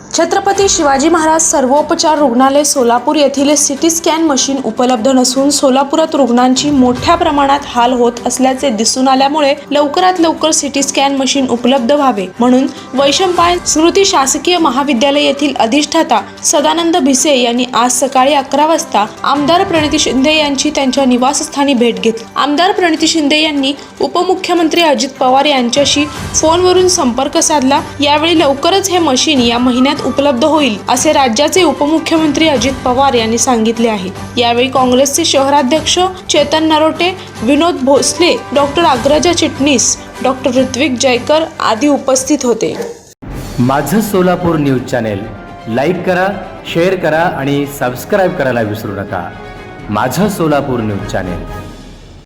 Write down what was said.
छत्रपती शिवाजी महाराज सर्वोपचार रुग्णालय सोलापूर येथील सिटी स्कॅन मशीन उपलब्ध नसून सोलापुरात रुग्णांची मोठ्या प्रमाणात हाल होत असल्याचे दिसून आल्यामुळे लवकरात लवकर सिटी स्कॅन मशीन उपलब्ध व्हावे. म्हणून वैशंपाय स्मृती शासकीय महाविद्यालय येथील अधिष्ठाता सदानंद भिसे यांनी आज सकाळी अकरा वाजता आमदार प्रणिती शिंदे यांची त्यांच्या निवासस्थानी भेट घेतली. आमदार प्रणिती शिंदे यांनी उपमुख्यमंत्री अजित पवार यांच्याशी फोनवरून संपर्क साधला. यावेळी लवकरच हे मशीन या महिन्यात उपलब्ध होईल असे राज्याचे उपमुख्यमंत्री अजित पवार यांनी सांगितले आहे. यावेळी काँग्रेसचे शहराध्यक्ष चेतन नरोटे विनोद भोसले डॉक्टर अग्रजा चिटणीस डॉक्टर ऋत्विक जयकर आदी उपस्थित होते. माझं सोलापूर न्यूज चॅनेल लाईक करा शेअर करा आणि सबस्क्राईब करायला विसरू नका. माझं सोलापूर न्यूज चॅनेल.